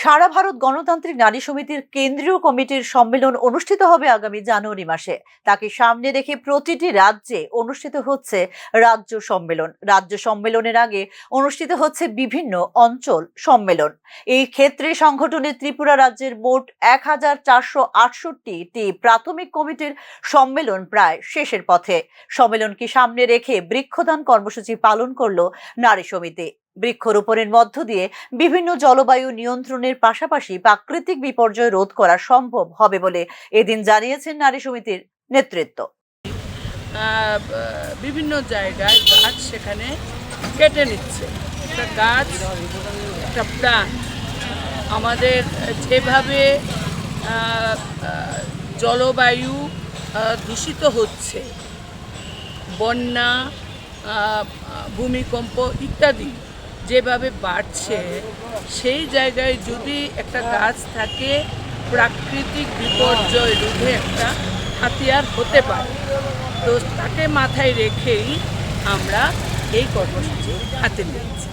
সারা ভারত গণতান্ত্রিক নারী সমিতির কেন্দ্রীয় কমিটির সম্মেলন অনুষ্ঠিত হবে আগামী জানুয়ারি মাসে। তাকে সামনে রেখে প্রতিটি রাজ্যে অনুষ্ঠিত হচ্ছে রাজ্য সম্মেলন। রাজ্য সম্মেলনের আগে অনুষ্ঠিত হচ্ছে বিভিন্ন অঞ্চল সম্মেলন। এই ক্ষেত্রে সংগঠনের ত্রিপুরা রাজ্যের মোট এক হাজার চারশো আটষট্টিটি প্রাথমিক কমিটির সম্মেলন প্রায় শেষের পথে। সম্মেলনকে সামনে রেখে বৃক্ষদান কর্মসূচি পালন করল নারী সমিতি। বৃক্ষরোপণের মধ্য দিয়ে বিভিন্ন জলবায়ু নিয়ন্ত্রণের পাশাপাশি প্রাকৃতিক বিপর্যয় রোধ করা সম্ভব হবে বলে এদিন জানিয়েছেন নারী সমিতির নেতৃত্ব। বিভিন্ন জায়গায় গাছ সেখানে কেটে নিচ্ছে। একটা গাছ, একটা প্রাণ। আমাদের যেভাবে জলবায়ু দূষিত হচ্ছে, বন্যা ভূমিকম্প ইত্যাদি যেভাবে বাড়ছে, সেই জায়গায় যদি একটা গাছ থাকে, প্রাকৃতিক বিপর্যয় রোধে একটা হাতিয়ার হতে পারে। তো তাকে মাথায় রেখেই আমরা এই কর্মসূচি হাতে নিয়েছি।